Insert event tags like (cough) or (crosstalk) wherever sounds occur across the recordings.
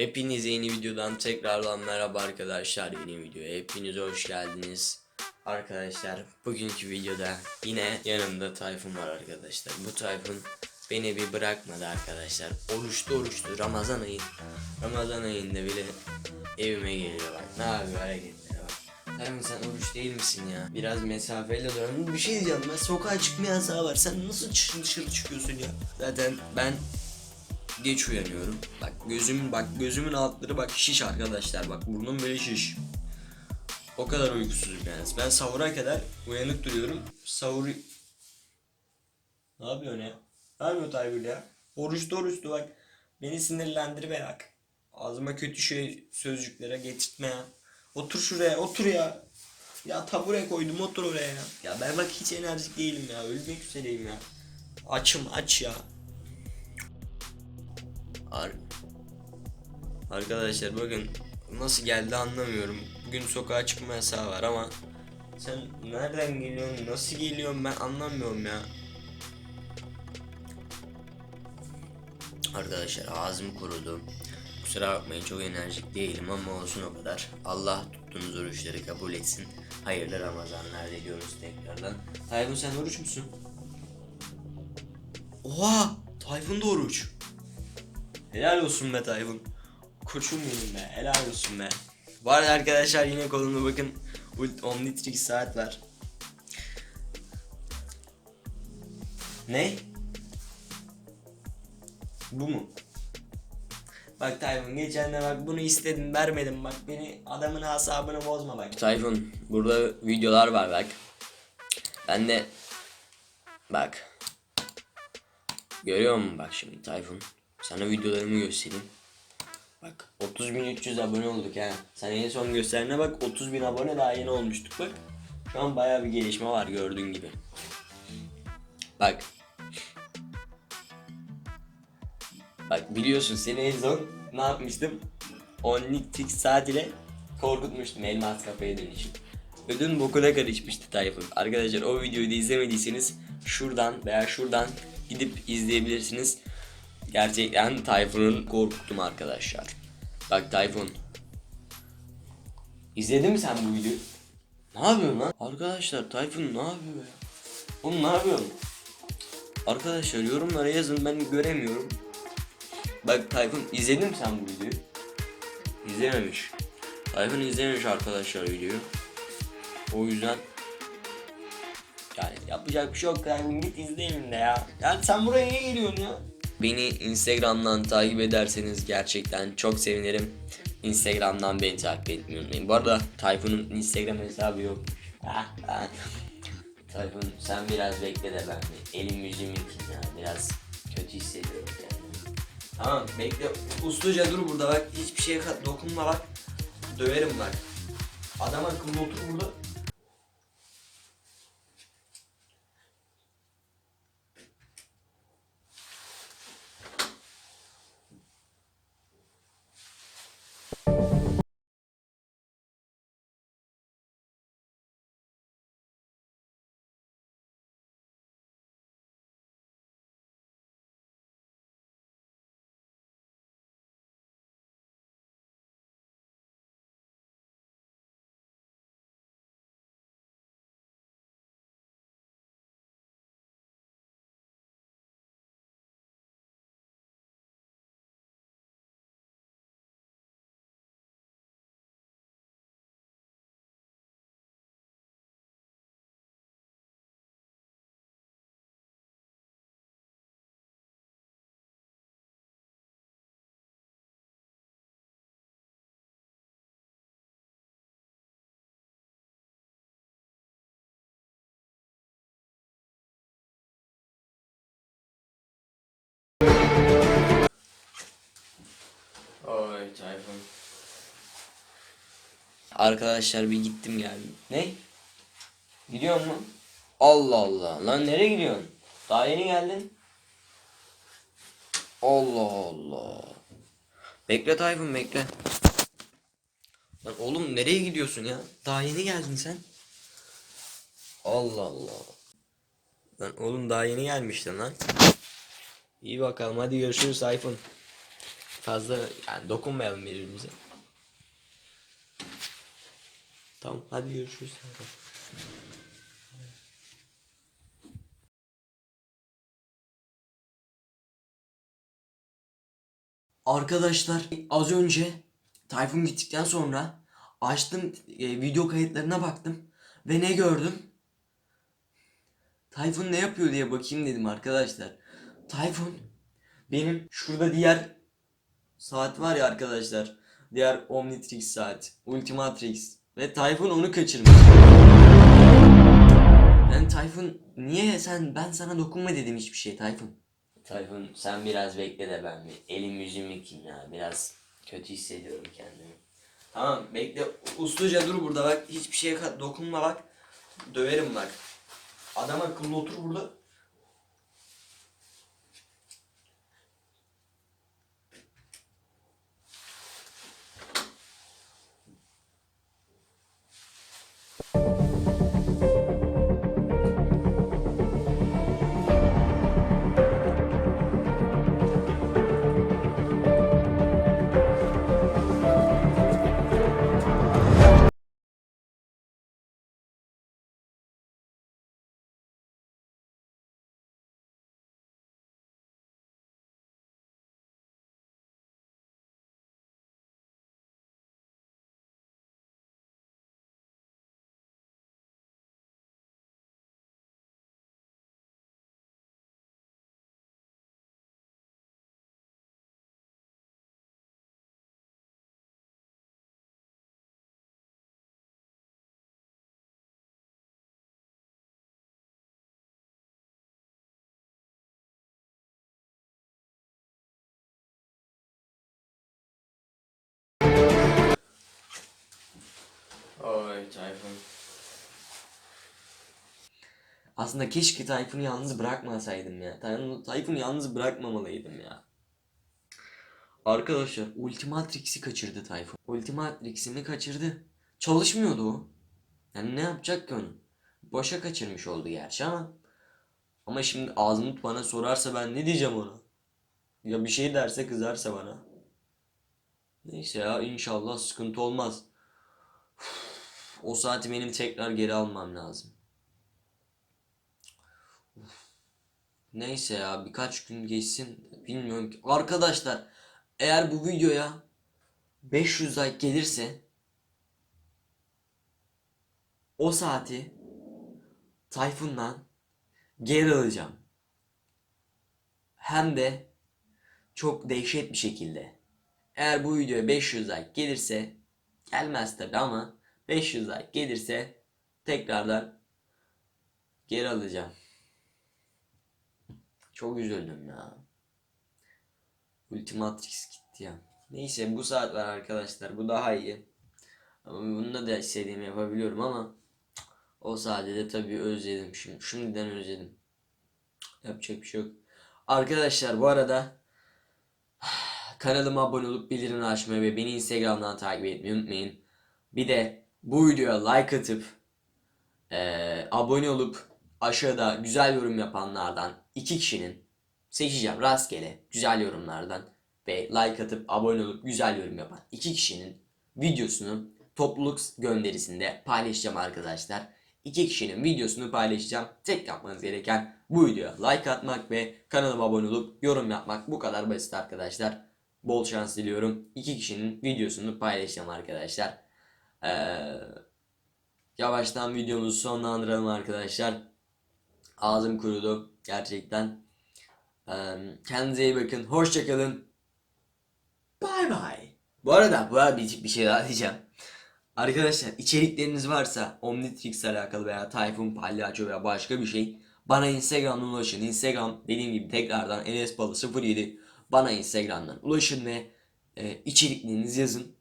Hepinize yeni videodan tekrardan merhaba arkadaşlar yeni videoya hepiniz hoş geldiniz Arkadaşlar bugünkü videoda yine yanımda Tayfun var arkadaşlar Bu Tayfun beni bir bırakmadı arkadaşlar Oruçlu oruçlu Ramazan ayı Ramazan ayında bile evime geliyor bak ne yapıyor hareketlere bak Tayfun sen oruç değil misin ya? Biraz mesafeyle duralım. Bir şey diyeceğim ben sokağa çıkma yasağı var. Sen nasıl dışarı, çıkıyorsun ya? Zaten ben geç uyanıyorum. Bak gözüm bak gözümün altları bak şiş arkadaşlar. Bak burnum böyle şiş. O kadar uykusuzum yani. Ben sahura kadar uyanık duruyorum. Sahur Ne yapıyorsun ya? Ne yapıyor Tayfur ya? Oruçlu oruçlu bak. Beni sinirlendirme bak. Ağzıma kötü şey sözcüklere getirtme ya. Otur şuraya otur ya. Ya tabure koydum otur oraya ya. Ya ben bak hiç enerjik değilim ya. Ölmek üzereyim ya. Açım aç ya. Ar Arkadaşlar bakın nasıl geldi anlamıyorum. Bugün sokağa çıkma yasağı var ama sen nereden geliyorsun, nasıl geliyorsun ben anlamıyorum ya. Arkadaşlar ağzım kurudu. Kusura bakmayın çok enerjik değilim ama olsun o kadar. Allah tuttuğunuz oruçları kabul etsin. Hayırlı Ramazanlar diliyoruz tekrardan. Tayfun sen oruç musun? Oha! Tayfun da oruç. Helal olsun be Tayfun. Koçum benim be. Helal olsun be. Var ya arkadaşlar yine kolumda bakın. Bu Omnitrix saat var. Ne? Bu mu? Bak Tayfun geçen de bak bunu istedim vermedim bak beni adamın asabını bozma bak. Tayfun burada videolar var bak. Ben de bak. Görüyor musun bak şimdi Tayfun? Sana videolarımı göstereyim. Bak 30.300 abone olduk ha. Sen en son gösterine bak 30.000 abone daha yeni olmuştuk bak. Şu an bayağı bir gelişme var gördüğün gibi. Bak. Bak biliyorsun seni en son ne yapmıştım? Omnitrix saat ile korkutmuştum elmas kafaya dönüşüm. Ödün bokuna karışmıştı Tayfun. Arkadaşlar o videoyu da izlemediyseniz şuradan veya şuradan gidip izleyebilirsiniz. Gerçekten Tayfun'un korkuttum arkadaşlar. Bak Tayfun. İzledin mi sen bu videoyu? Ne yapıyorsun lan? Arkadaşlar Tayfun ne yapıyor ya? Oğlum ne yapıyorsun? Arkadaşlar yorumlara yazın ben göremiyorum. Bak Tayfun izledin mi sen bu videoyu? İzlememiş. Tayfun izlememiş arkadaşlar videoyu. O yüzden yani yapacak bir şey yok Tayfun git izle evinde ya. Yani sen buraya niye geliyorsun ya? Beni Instagram'dan takip ederseniz gerçekten çok sevinirim. Instagram'dan beni takip etmeyi unutmayın. Bu arada Tayfun'un Instagram hesabı yok. Ah, ah. Tayfun sen biraz bekle de ben elim yüzüm yıkayım ya. Biraz kötü hissediyorum kendimi. Tamam bekle. Usluca dur burada bak. Hiçbir şeye dokunma bak. Döverim bak. Adam akıllı otur burada. Tayfun. Arkadaşlar bir gittim geldim. Ne? Gidiyor mu? Allah Allah. Lan nereye gidiyorsun? Daha yeni geldin. Allah Allah. Bekle Tayfun bekle. Lan oğlum nereye gidiyorsun ya? Daha yeni geldin sen. Allah Allah. Lan oğlum daha yeni gelmiştin lan. İyi bakalım hadi görüşürüz Tayfun. Fazla yani dokunmayalım birbirimize. Tamam hadi görüşürüz. Arkadaşlar az önce Tayfun gittikten sonra açtım e, video kayıtlarına baktım ve ne gördüm? Tayfun ne yapıyor diye bakayım dedim arkadaşlar. Tayfun benim şurada diğer saat var ya arkadaşlar. Diğer Omnitrix saat. Ultimatrix. Ve Tayfun onu kaçırmış. Yani Tayfun niye sen ben sana dokunma dedim hiçbir şey Tayfun. Tayfun sen biraz bekle de ben bir elim yüzümü yıkayayım ya. Biraz kötü hissediyorum kendimi. Tamam bekle usluca dur burada bak hiçbir şeye dokunma bak. Döverim bak. Adam akıllı otur burada. Oy Tayfun. Aslında keşke Tayfun'u yalnız bırakmasaydım ya. Tayfun- Tayfun'u yalnız bırakmamalıydım ya. Arkadaşlar Ultimatrix'i kaçırdı Tayfun. Ultimatrix'ini kaçırdı. Çalışmıyordu o. Yani ne yapacak ki onu? Boşa kaçırmış oldu gerçi ama. Ama şimdi Azmut bana sorarsa ben ne diyeceğim ona? Ya bir şey derse kızarsa bana. Neyse ya inşallah sıkıntı olmaz. O saati benim tekrar geri almam lazım. Neyse ya birkaç gün geçsin bilmiyorum ki. Arkadaşlar eğer bu videoya 500 like gelirse o saati Tayfun'dan geri alacağım. Hem de çok dehşet bir şekilde. Eğer bu videoya 500 like gelirse gelmez tabi ama 500 like gelirse tekrardan geri alacağım. Çok üzüldüm ya. Ultimatrix gitti ya. Neyse bu saat var arkadaşlar. Bu daha iyi. Ama bununla da istediğimi yapabiliyorum ama o saati de tabii özledim şimdi. Şimdiden özledim. Yapacak bir şey yok. Arkadaşlar bu arada (sighs) kanalıma abone olup bildirimleri açmayı ve beni Instagram'dan takip etmeyi unutmayın. Bir de bu videoya like atıp eee, abone olup aşağıda güzel yorum yapanlardan iki kişinin seçeceğim rastgele güzel yorumlardan ve like atıp abone olup güzel yorum yapan iki kişinin videosunu topluluk gönderisinde paylaşacağım arkadaşlar. İki kişinin videosunu paylaşacağım. Tek yapmanız gereken bu videoya like atmak ve kanalıma abone olup yorum yapmak. Bu kadar basit arkadaşlar. Bol şans diliyorum. İki kişinin videosunu paylaşacağım arkadaşlar. Ee, yavaştan videomuzu sonlandıralım arkadaşlar. Ağzım kurudu gerçekten. Ee, kendinize iyi bakın. Hoşçakalın. Bay bay. Bu arada bu arada bir, şey daha diyeceğim. Arkadaşlar içerikleriniz varsa Omnitrix alakalı veya Tayfun Palyaço veya başka bir şey bana Instagram'dan ulaşın. Instagram dediğim gibi tekrardan enesbalı07 bana Instagram'dan ulaşın ve e, içeriklerinizi yazın.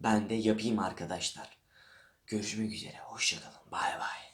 Ben de yapayım arkadaşlar. Görüşmek üzere. Hoşçakalın. Bay bay.